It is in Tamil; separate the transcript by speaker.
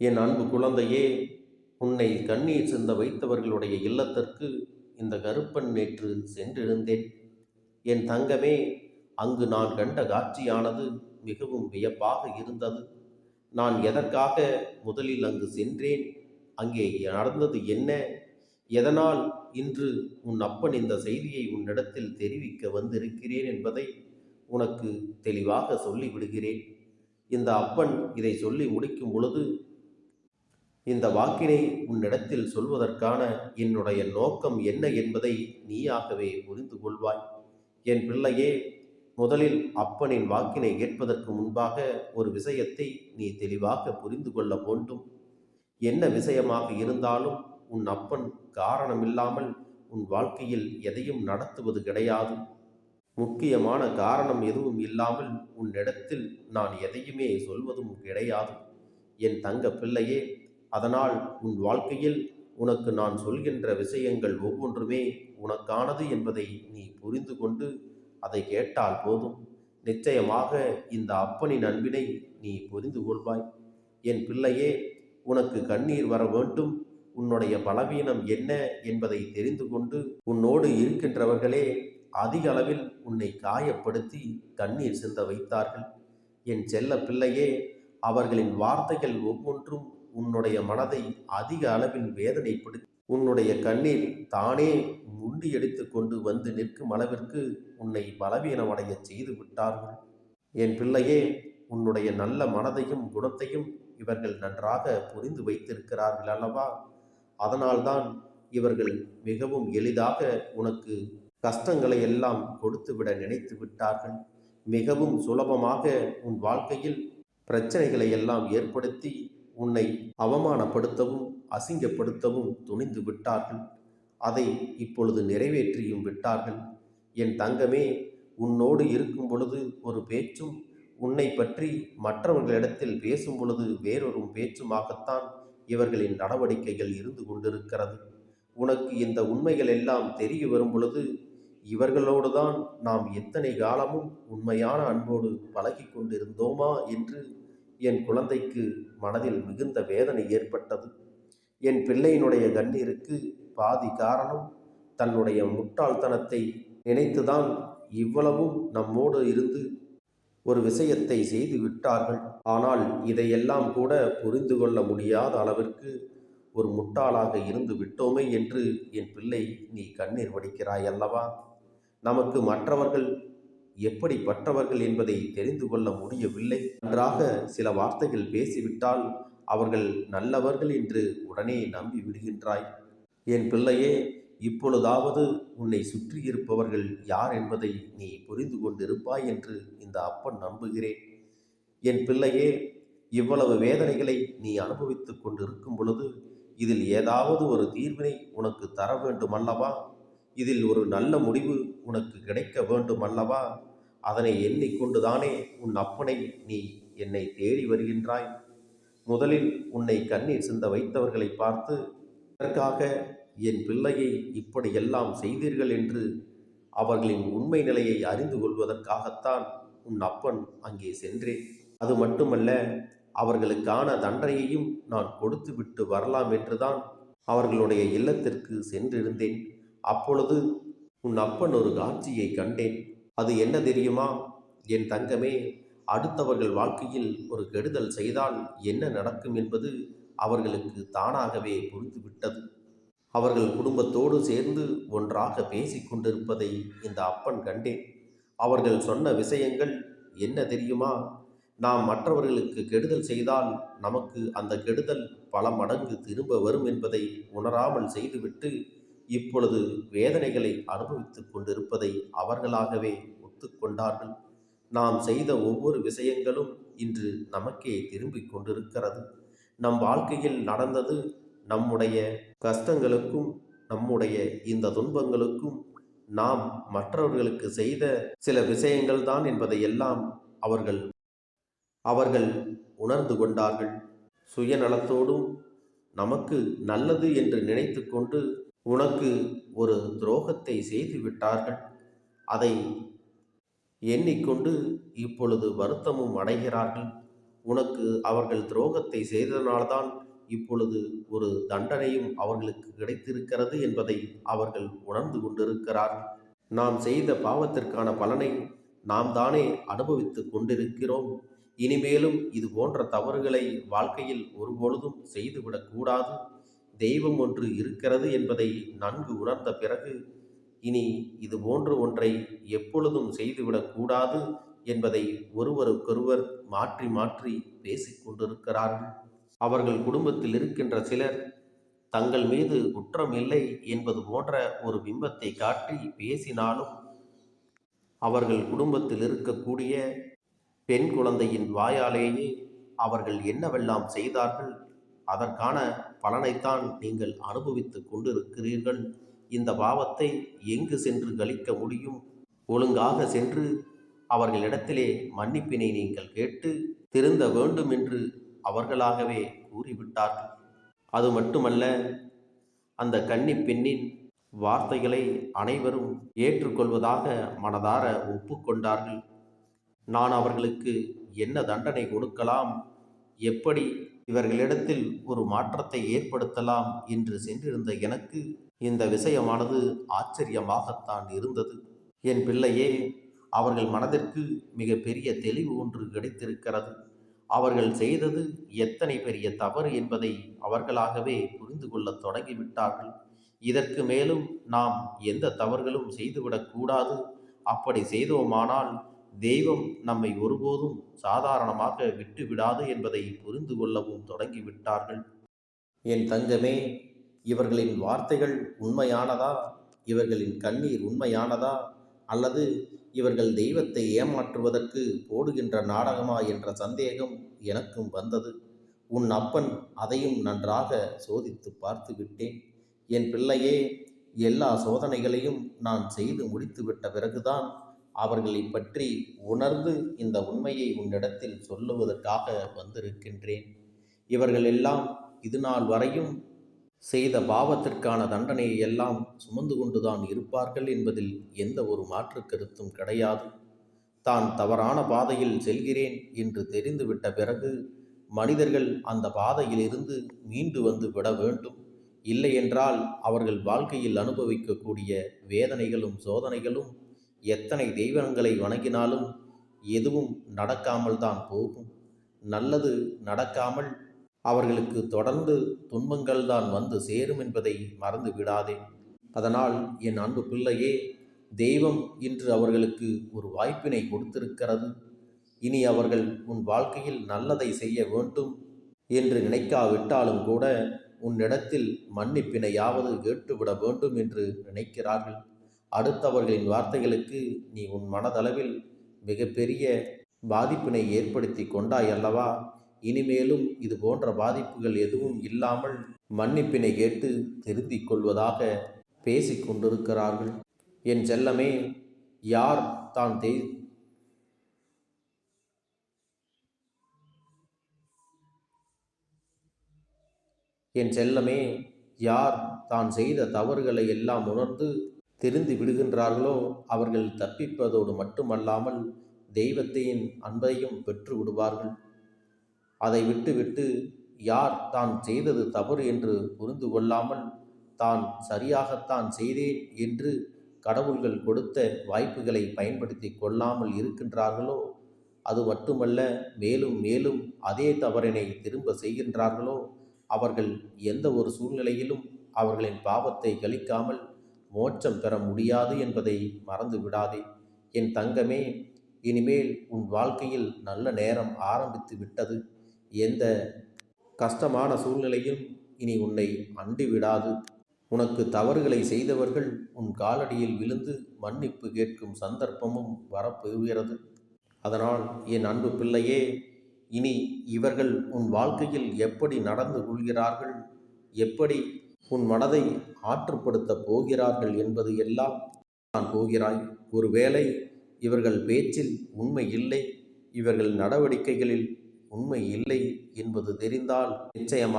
Speaker 1: என் அன்பு குழந்தையே உன்னை கண்ணீர் சிந்த வைத்தவர்களுடைய இல்லத்திற்கு இந்த கருப்பன் நேற்று சென்றிருந்தேன். என் தங்கமே அங்கு நான் கண்ட காட்சியானது மிகவும் வியப்பாக இருந்தது. நான் எதற்காக முதலில் அங்கு சென்றேன்? அங்கே நடந்தது என்ன? எதனால் இன்று உன் அப்பன் இந்த செய்தியை உன்னிடத்தில் தெரிவிக்க வந்திருக்கிறேன் என்பதை உனக்கு தெளிவாக சொல்லிவிடுகிறேன். இந்த அப்பன் இதை சொல்லி முடிக்கும் பொழுது இந்த வாக்கினை உன்னிடத்தில் சொல்வதற்கான என்னுடைய நோக்கம் என்ன என்பதை நீயாகவே புரிந்து கொள்வாய். என் பிள்ளையே முதலில் அப்பனின் வாக்கினை கேட்பதற்கு முன்பாக ஒரு விஷயத்தை நீ தெளிவாக புரிந்து கொள்ள வேண்டும். என்ன விஷயமாக இருந்தாலும் உன் அப்பன் காரணமில்லாமல் உன் வாழ்க்கையில் எதையும் நடத்துவது கிடையாது. முக்கியமான காரணம் எதுவும் இல்லாமல் உன்னிடத்தில் நான் எதையுமே சொல்வதும் கிடையாது. என் தங்க பிள்ளையே அதனால் உன் வாழ்க்கையில் உனக்கு நான் சொல்கின்ற விஷயங்கள் ஒவ்வொன்றுமே உனக்கானது என்பதை நீ புரிந்து கொண்டு அதை கேட்டால் போதும். நிச்சயமாக இந்த அப்பனின் அன்பினை நீ புரிந்து கொள்வாய். என் பிள்ளையே உனக்கு கண்ணீர் வர வேண்டும். உன்னுடைய பலவீனம் என்ன என்பதை தெரிந்து கொண்டு உன்னோடு இருக்கின்றவர்களே அதிக அளவில் உன்னை காயப்படுத்தி கண்ணீர் சிந்த வைத்தார்கள். என் செல்ல பிள்ளையே அவர்களின் வார்த்தைகள் ஒவ்வொன்றும் உன்னுடைய மனதை அதிக அளவில் வேதனைப்படுத்தி உன்னுடைய கண்ணீர் தானே முண்டி எடுத்து கொண்டு வந்து நிற்கும் அளவிற்கு உன்னை பலவீனமடைய செய்து விட்டார்கள். என் பிள்ளையே உன்னுடைய நல்ல மனதையும் குணத்தையும் இவர்கள் நன்றாக புரிந்து வைத்திருக்கிறார்கள் அல்லவா? அதனால்தான் இவர்கள் மிகவும் எளிதாக உனக்கு கஷ்டங்களை எல்லாம் கொடுத்துவிட நினைத்து விட்டார்கள். மிகவும் சுலபமாக உன் வாழ்க்கையில் பிரச்சனைகளை எல்லாம் ஏற்படுத்தி உன்னை அவமானப்படுத்தவும் அசிங்கப்படுத்தவும் துணிந்து விட்டார்கள். அதை இப்பொழுது நிறைவேற்றியும் விட்டார்கள். என் தங்கமே உன்னோடு இருக்கும் பொழுது ஒரு பேச்சும் உன்னை பற்றி மற்றவர்களிடத்தில் பேசும் பொழுது வேறொரு பேச்சுமாகத்தான் இவர்களின் நடவடிக்கைகள் இருந்து கொண்டிருக்கிறது. உனக்கு இந்த உண்மைகள் எல்லாம் தெரிய வரும் பொழுது இவர்களோடு தான் நாம் எத்தனை காலமும் உண்மையான அன்போடு பழகி கொண்டிருந்தோமா என்று என் குழந்தைக்கு மனதில் மிகுந்த வேதனை ஏற்பட்டது. என் பிள்ளையினுடைய கண்ணீருக்கு பாதி காரணம் தன்னுடைய முட்டாள்தனத்தை நினைத்துதான் இவ்வளவும் நம்மோடு இருந்து ஒரு விஷயத்தை செய்து விட்டார்கள். ஆனால் இதையெல்லாம் கூட புரிந்து கொள்ள முடியாத அளவிற்கு ஒரு முட்டாளாக இருந்து விட்டோமே என்று என் பிள்ளை நீ கண்ணீர் வடிக்கிறாய் அல்லவா? நமக்கு மற்றவர்கள் எப்படிப்பட்டவர்கள் என்பதை தெரிந்து கொள்ள முடியவில்லை. நன்றாக சில வார்த்தைகள் பேசிவிட்டால் அவர்கள் நல்லவர்கள் என்று உடனே நம்பி விடுகின்றாய். என் பிள்ளையே இப்பொழுதாவது உன்னை சுற்றியிருப்பவர்கள் யார் என்பதை நீ புரிந்து கொண்டிருப்பாய் என்று இந்த அப்பன் நம்புகிறேன். என் பிள்ளையே இவ்வளவு வேதனைகளை நீ அனுபவித்துக் கொண்டிருக்கும் பொழுது இதில் ஏதாவது ஒரு தீர்வினை உனக்கு தர வேண்டும் அல்லவா இதில் ஒரு நல்ல முடிவு உனக்கு கிடைக்க வேண்டும் அல்லவா அதனை எண்ணிக்கொண்டுதானே உன் அப்பனை நீ என்னை தேடி வருகின்றாய்? முதலில் உன்னை கண்ணீர் சிந்த வைத்தவர்களை பார்த்து அதற்காக என் பிள்ளையை இப்படியெல்லாம் செய்தீர்கள் என்று அவர்களின் உண்மை நிலையை அறிந்து கொள்வதற்காகத்தான் உன் அப்பன் அங்கே சென்றேன். அது மட்டுமல்ல அவர்களுக்கான தண்டனையையும் நான் கொடுத்துவிட்டு வரலாம் என்றுதான் அவர்களுடைய இல்லத்திற்கு சென்றிருந்தேன். அப்பொழுது உன் அப்பன் ஒரு காட்சியை கண்டேன். அது என்ன தெரியுமா? என் தங்கமே அடுத்தவர்கள் வாழ்க்கையில் ஒரு கெடுதல் செய்தால் என்ன நடக்கும் என்பது அவர்களுக்கு தானாகவே புரிந்துவிட்டது. அவர்கள் குடும்பத்தோடு சேர்ந்து ஒன்றாக பேசிக்கொண்டிருப்பதை இந்த அப்பன் கண்டேன். அவர்கள் சொன்ன விஷயங்கள் என்ன தெரியுமா? நாம் மற்றவர்களுக்கு கெடுதல் செய்தால் நமக்கு அந்த கெடுதல் பல மடங்கு திரும்ப வரும் என்பதை உணராமல் செய்துவிட்டு இப்பொழுது வேதனைகளை அனுபவித்துக் கொண்டிருப்பதை அவர்களாகவே ஒத்துக்கொண்டார்கள். நாம் செய்த ஒவ்வொரு விஷயங்களும் இன்று நமக்கே திரும்பிக் கொண்டிருக்கிறது. நம் வாழ்க்கையில் நடந்தது நம்முடைய கஷ்டங்களுக்கும் நம்முடைய இந்த துன்பங்களுக்கும் நாம் மற்றவர்களுக்கு செய்த சில விஷயங்கள் தான் என்பதையெல்லாம் அவர்கள் அவர்கள் உணர்ந்து கொண்டார்கள். சுயநலத்தோடும் நமக்கு நல்லது என்று நினைத்து கொண்டு உனக்கு ஒரு துரோகத்தை செய்து விட்டார்கள். அதை எண்ணிக்கொண்டு இப்பொழுது வருத்தமும் அடைகிறார்கள். உனக்கு அவர்கள் துரோகத்தை செய்ததனால்தான் இப்பொழுது ஒரு தண்டனையும் அவர்களுக்கு கிடைத்திருக்கிறது என்பதை அவர்கள் உணர்ந்து கொண்டிருக்கிறார்கள். நாம் செய்த பாவத்திற்கான பலனை நாம் தானே அனுபவித்து கொண்டிருக்கிறோம். இனிமேலும் இது போன்ற தவறுகளை வாழ்க்கையில் ஒருபொழுதும் செய்துவிடக்கூடாது தெய்வம் ஒன்று இருக்கிறது என்பதை நன்கு உணர்ந்த பிறகு இனி இது போன்ற ஒன்றை எப்பொழுதும் செய்துவிடக்கூடாது என்பதை ஒருவருக்கொருவர் மாற்றி மாற்றி பேசிக் கொண்டிருக்கிறார்கள். அவர்கள் குடும்பத்தில் இருக்கின்ற சிலர் தங்கள் மீது குற்றம் இல்லை என்பது போன்ற ஒரு பிம்பத்தை காட்டி பேசினாலும் அவர்கள் குடும்பத்தில் இருக்கக்கூடிய பெண் குழந்தையின் வாயாலேயே அவர்கள் என்னவெல்லாம் செய்தார்கள் அதற்கான பலனைத்தான் நீங்கள் அனுபவித்துக் கொண்டிருக்கிறீர்கள். இந்த பாவத்தை எங்கு சென்று கழிக்க முடியும்? ஒழுங்காக சென்று அவர்களிடத்திலே மன்னிப்பினை நீங்கள் கேட்டு திருந்த வேண்டும் என்று அவர்களாகவே கூறிவிட்டார்கள். அது மட்டுமல்ல அந்த கன்னி பெண்ணின் வார்த்தைகளை அனைவரும் ஏற்றுக்கொள்வதாக மனதார ஒப்புக்கொண்டார்கள். நான் அவர்களுக்கு என்ன தண்டனை கொடுக்கலாம்? எப்படி இவர்களிடத்தில் ஒரு மாற்றத்தை ஏற்படுத்தலாம் என்று சென்றிருந்த எனக்கு இந்த விஷயமானது ஆச்சரியமாகத்தான் இருந்தது. என் பிள்ளையே அவர்கள் மனதிற்கு மிக பெரிய தெளிவு ஒன்று கிடைத்திருக்கிறது. அவர்கள் செய்தது எத்தனை பெரிய தவறு என்பதை அவர்களாகவே புரிந்து கொள்ளத் தொடங்கிவிட்டார்கள். இதற்கு மேலும் நாம் எந்த தவறுகளும் செய்துவிடக்கூடாது அப்படி செய்தோமானால் தெய்வம் நம்மை ஒருபோதும் சாதாரணமாக விட்டுவிடாது என்பதை புரிந்து கொள்ளவும் தொடங்கிவிட்டார்கள். என் தங்கமே இவர்களின் வார்த்தைகள் உண்மையானதா? இவர்களின் கண்ணீர் உண்மையானதா? அல்லது இவர்கள் தெய்வத்தை ஏமாற்றுவதற்கு போடுகின்ற நாடகமா என்ற சந்தேகம் எனக்கும் வந்தது. உன் அப்பன் அதையும் நன்றாக சோதித்து பார்த்து விட்டேன். என் பிள்ளையே எல்லா சோதனைகளையும் நான் செய்து முடித்துவிட்ட பிறகுதான் அவர்களை பற்றி உணர்ந்து இந்த உண்மையை உன்னிடத்தில் சொல்லுவதற்காக வந்திருக்கின்றேன். இவர்கள் எல்லாம் இது நாள் வரையும் செய்த பாவத்திற்கான தண்டனையை எல்லாம் சுமந்து கொண்டுதான் இருப்பார்கள் என்பதில் எந்த ஒரு மாற்று கருத்தும் கிடையாது. தான் தவறான பாதையில் செல்கிறேன் என்று தெரிந்துவிட்ட பிறகு மனிதர்கள் அந்த பாதையிலிருந்து மீண்டு வந்து விட வேண்டும். இல்லையென்றால் அவர்கள் வாழ்க்கையில் அனுபவிக்கக்கூடிய வேதனைகளும் சோதனைகளும் எத்தனை தெய்வங்களை வணங்கினாலும் எதுவும் நடக்காமல் தான் போகும். நல்லது நடக்காமல் அவர்களுக்கு தொடர்ந்து துன்பங்கள் தான் வந்து சேரும் என்பதை மறந்து விடாதே. அதனால் என் அன்பு பிள்ளையே தெய்வம் இன்று அவர்களுக்கு ஒரு வாய்ப்பினை கொடுத்திருக்கிறது. இனி அவர்கள் உன் வாழ்க்கையில் நல்லதை செய்ய வேண்டும் என்று நினைக்காவிட்டாலும் கூட உன்னிடத்தில் மன்னிப்பினையாவது கேட்டுவிட வேண்டும் என்று நினைக்கிறார்கள். அடுத்தவர்களின் வார்த்தைகளுக்கு நீ உன் மனதளவில் மிகப்பெரிய பாதிப்பினை ஏற்படுத்தி கொண்டாய் அல்லவா? இனிமேலும் இது போன்ற பாதிப்புகள் எதுவும் இல்லாமல் மன்னிப்பினை கேட்டு திருத்திக் கொள்வதாக பேசிக் கொண்டிருக்கிறார்கள். என் செல்லமே யார் தான் தே என் செல்லமே யார் தான் செய்த தவறுகளை எல்லாம் உணர்ந்து தெரிந்து விடுகின்றார்களோ? அவர்கள் தப்பிப்பதோடு மட்டுமல்லாமல் தெய்வத்தையின் அன்பையும் பெற்று விடுவார்கள். அதை விட்டுவிட்டு யார் தான் செய்தது தவறு என்று புரிந்து கொள்ளாமல் தான் சரியாகத்தான் செய்தேன் என்று கடவுள்கள் கொடுத்த வாய்ப்புகளை பயன்படுத்தி கொள்ளாமல் இருக்கின்றார்களோ? அது மட்டுமல்ல மேலும் மேலும் அதே தவறினை திரும்ப செய்கின்றார்களோ? அவர்கள் எந்த ஒரு சூழ்நிலையிலும் அவர்களின் பாவத்தை கழிக்காமல் மோட்சம் பெற முடியாது என்பதை மறந்து விடாதே. என் தங்கமே இனிமேல் உன் வாழ்க்கையில் நல்ல நேரம் ஆரம்பித்து விட்டது. எந்த கஷ்டமான சூழ்நிலையும் இனி உன்னை அண்டி விடாது. உனக்கு தவறுகளை செய்தவர்கள் உன் காலடியில் விழுந்து மன்னிப்பு கேட்கும் சந்தர்ப்பமும் வரப்பெறுகிறது அதனால் என் அன்பு பிள்ளையே இனி இவர்கள் உன் வாழ்க்கையில் எப்படி நடந்து கொள்கிறார்கள் எப்படி உன் மனதை ஆற்றுப்படுத்தப் போகிறார்கள் என்பது எல்லாம் நான் போகிறாய். ஒருவேளை இவர்கள் பேச்சில் உண்மை இல்லை இவர்கள் நடவடிக்கைகளில் உண்மை இல்லை என்பது தெரிந்தால் நிச்சயமாக